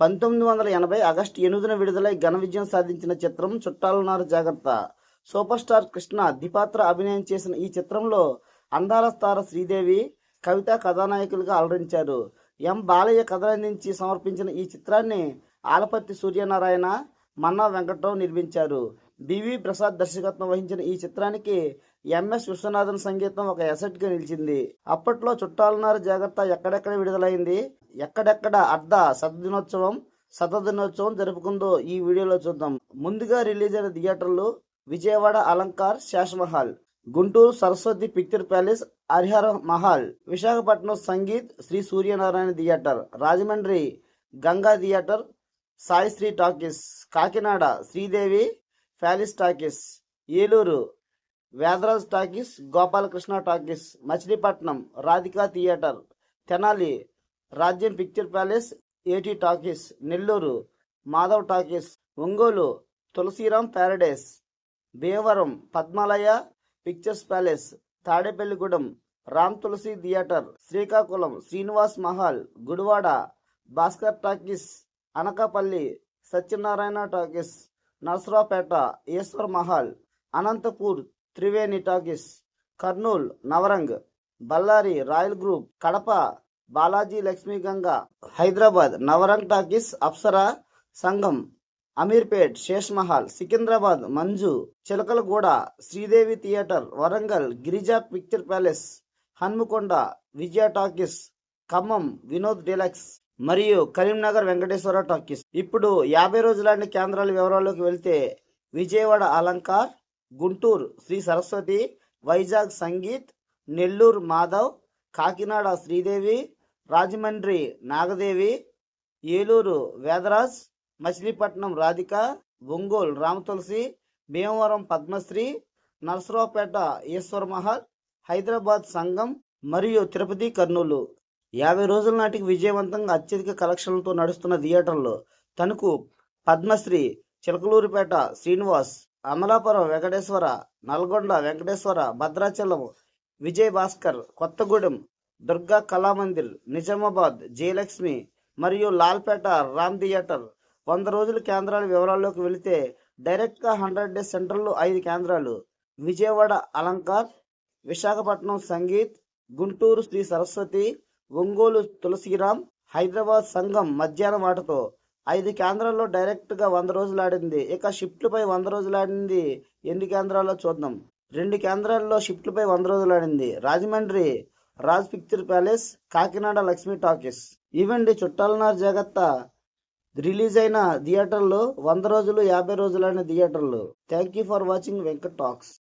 పంతొమ్మిది వందల ఎనభై ఆగస్టు ఎనిమిదిన విడుదలై ఘన విజయం సాధించిన చిత్రం చుట్టాలన్నారు జాగ్రత్త. సూపర్ స్టార్ కృష్ణ ద్విపాత్ర అభినయం చేసిన ఈ చిత్రంలో అందాల తార శ్రీదేవి కవిత కథానాయకులుగా అలరించారు. ఎం బాలయ్య కథలందించి సమర్పించిన ఈ చిత్రాన్ని ఆలపత్తి సూర్యనారాయణ మన్నా వెంకట్రావు నిర్మించారు. బివి ప్రసాద్ దర్శకత్వం వహించిన ఈ చిత్రానికి ఎంఎస్ విశ్వనాథన్ సంగీతం ఒక ఎసెట్గా నిలిచింది. అప్పట్లో చుట్టాలన్నారు జాగ్రత్త ఎక్కడెక్కడ విడుదలైంది? ఎక్కడెక్కడ అర్ధ శతదినోత్సవం శతదినోత్సవం జరుపుకుందో ఈ వీడియోలో చూద్దాం. ముందుగా రిలీజ్ అయిన థియేటర్లు Vijayawada Alankar Seshmahal Guntur Saraswathi picture palace Harihara Mahal Visakhapatnam Sangeeth Sri Suryanarayana theatre Rajahmundry Ganga theatre Sai Sri talkies Kakinada Sridevi palace talkies Eluru Vedaraj talkies Gopalakrishna talkies Machilipatnam Radhika theatre Tenali Rajyam picture palace A T talkies Nellore Madhav talkies Ongole Tulasiram paradise Bhimavaram Padmalaya pictures palace Tadepalligudem Ram Tulasi theatre Srikakulam Srinivas Mahal Gudivada Bhaskar talkies Anakapalli Satyanarayana talkies Narasaraopet Eshwar Mahal Anantapur Triveni talkies Kurnool Navrang Bellary royal group Kadapa Balaji Lakshmi Ganga Hyderabad Navrang talkies Apsara Sangam Ameerpet Sesh Mahal Secunderabad Manju Chilakalguda Sridevi theatre Warangal Girija picture palace Hanamkonda Vijaya talkies Khammam Vinod deluxe మరియు Karimnagar Venkateswara talkies. ఇప్పుడు యాభై రోజులాంటి కేంద్రాల వివరాల్లోకి వెళ్తే విజయవాడ అలంకార్ గుంటూరు శ్రీ సరస్వతి వైజాగ్ సంగీత్ నెల్లూరు మాధవ్ కాకినాడ శ్రీదేవి రాజమండ్రి నాగదేవి ఏలూరు వేదరాజ్ మచిలీపట్నం రాధిక ఒంగోలు రామతులసి భీమవరం పద్మశ్రీ నరసరావుపేట ఈశ్వర్ మహల్ హైదరాబాద్ సంఘం మరియు తిరుపతి కర్నూలు. యాభై రోజుల నాటికి విజయవంతంగా అత్యధిక కలెక్షన్లతో నడుస్తున్న థియేటర్లో తణుకు పద్మశ్రీ చిలకలూరిపేట శ్రీనివాస్ అమలాపురం వెంకటేశ్వర నల్గొండ వెంకటేశ్వర భద్రాచలం విజయ్ భాస్కర్ కొత్తగూడెం దుర్గా కళామందిర్ నిజామాబాద్ జయలక్ష్మి మరియు లాల్పేట రామ్ థియేటర్. వంద రోజుల కేంద్రాల వివరాల్లోకి వెళితే డైరెక్ట్గా హండ్రెడ్ డేస్ సెంటర్లు ఐదు కేంద్రాలు. విజయవాడ అలంకార్ విశాఖపట్నం సంగీత్ గుంటూరు శ్రీ సరస్వతి ఒంగోలు తులసిరామ్ హైదరాబాద్ సంఘం మధ్యాహ్నం ఆటతో ఐదు కేంద్రాల్లో డైరెక్ట్గా వంద రోజులు ఆడింది ఇక షిఫ్ట్లపై వంద రోజులు ఆడింది ఎన్ని కేంద్రాల్లో చూద్దాం. రెండు కేంద్రాల్లో షిఫ్ట్లపై వంద రోజులు ఆడింది Rajahmundry Raj picture palace Kakinada Lakshmi talkies. ఇవండి చుట్టాలనార్ జాగ్రత్త. రిలీజ్ అయిన థియేటర్లు వంద రోజులు యాభై రోజులు అయిన థియేటర్లు. Thank you for watching Venkat talks.